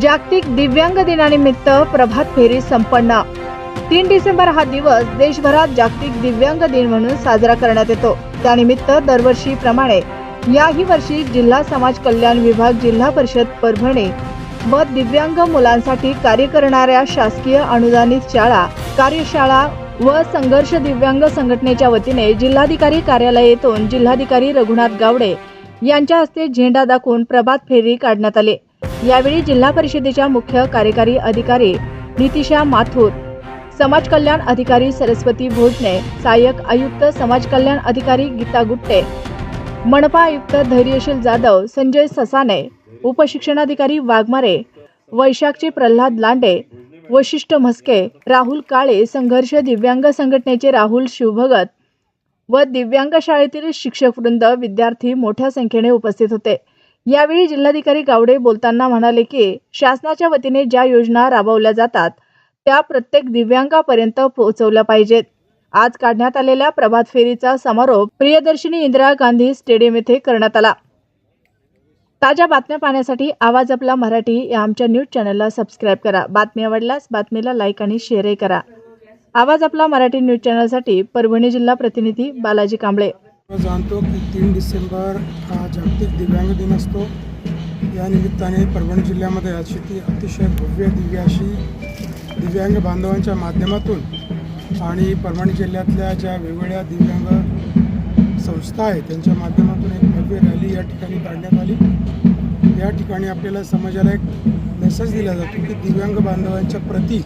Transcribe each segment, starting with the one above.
जागतिक दिव्यांग दिनानिमित्त प्रभात फेरी संपन्न. तीन डिसेंबर हा दिवस देशभरात जागतिक दिव्यांग दिन म्हणून साजरा करण्यात येतो. त्यानिमित्त दरवर्षीप्रमाणे याही वर्षी जिल्हा समाज कल्याण विभाग जिल्हा परिषद परभणी व दिव्यांग मुलांसाठी कार्य करणाऱ्या शासकीय अनुदानित शाळा कार्यशाळा व संघर्ष दिव्यांग संघटनेच्या वतीने जिल्हाधिकारी कार्यालय येथून जिल्हाधिकारी रघुनाथ गावडे यांच्या हस्ते झेंडा दाखवून प्रभात फेरी काढण्यात आले. यावेळी जिल्हा परिषदेच्या मुख्य कार्यकारी अधिकारी नितिशा माथुर समाज कल्याण अधिकारी सरस्वती भोजने सहाय्यक आयुक्त समाज कल्याण अधिकारी गीता गुट्टे मनपा आयुक्त धैर्यशील जाधव संजय ससाने उपशिक्षणाधिकारी वाघमारे वैशाखचे प्रल्हाद लांडे वशिष्ठ म्हस्के राहुल काळे संघर्ष दिव्यांग संघटनेचे राहुल शिवभगत व दिव्यांग शाळेतील शिक्षक वृंद विद्यार्थी मोठ्या संख्येने उपस्थित होते. यावेळी जिल्हाधिकारी गावडे बोलताना म्हणाले की शासनाच्या वतीने ज्या योजना राबवल्या जातात त्या प्रत्येक दिव्यांगापर्यंत पोहोचवल्या पाहिजेत. आज काढण्यात आलेल्या प्रभात फेरीचा समारोप प्रियदर्शिनी इंदिरा गांधी स्टेडियम येथे करण्यात आला. ताज्या बातम्या पाहण्यासाठी आवाज आपला मराठी या आमच्या न्यूज चॅनलला सबस्क्राईब करा. बातमी आवडल्यास बातमीला लाईक आणि शेअरही करा. आवाज आपला मराठी न्यूज चॅनलसाठी परभणी जिल्हा प्रतिनिधी बालाजी कांबळे. जाणतो की तीन डिसेंबर हा जागतिक दिव्यांग दिन असतो. या निमित्ताने परभणी जिल्ह्यामध्ये अशी ती अतिशय भव्य दिव्य अशी दिव्यांग बांधवांच्या माध्यमातून आणि परभणी जिल्ह्यातल्या ज्या वेगवेगळ्या दिव्यांग संस्था आहेत त्यांच्या माध्यमातून एक भव्य रॅली या ठिकाणी काढण्यात आली. या ठिकाणी आपल्याला समाजाला एक मेसेज दिला जातो की दिव्यांग बांधवांच्या प्रती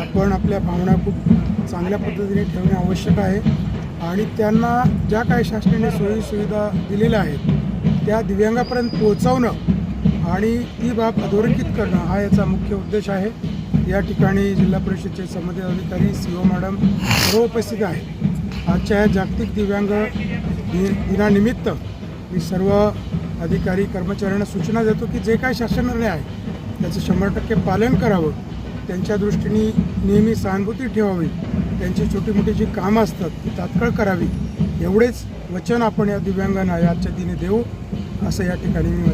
आपण आपल्या भावना खूप चांगल्या पद्धतीने ठेवणे आवश्यक आहे. आणि त्यांना ज्या काही शासनाने सोयीसुविधा दिलेल्या आहेत त्या दिव्यांगापर्यंत पोहोचवणं आणि ती बाब अधोरेखित करणं हा याचा मुख्य उद्देश आहे. या ठिकाणी जिल्हा परिषदेचे संबंधित अधिकारी सी ओ मॅडम सर्व उपस्थित आहेत. आजच्या या जागतिक दिव्यांग दिनानिमित्त मी सर्व अधिकारी कर्मचाऱ्यांना सूचना देतो की जे काही शासन निर्णय आहे त्याचं शंभर टक्के पालन करावं. त्यांच्या दृष्टीने नेहमी सहानुभूती ठेवावी. त्यांची छोटी मोठी जी कामं असतात ती तात्काळ करावी. एवढेच वचन आपण या दिव्यांगांना या आजच्या दिनी देऊ असं या ठिकाणी मी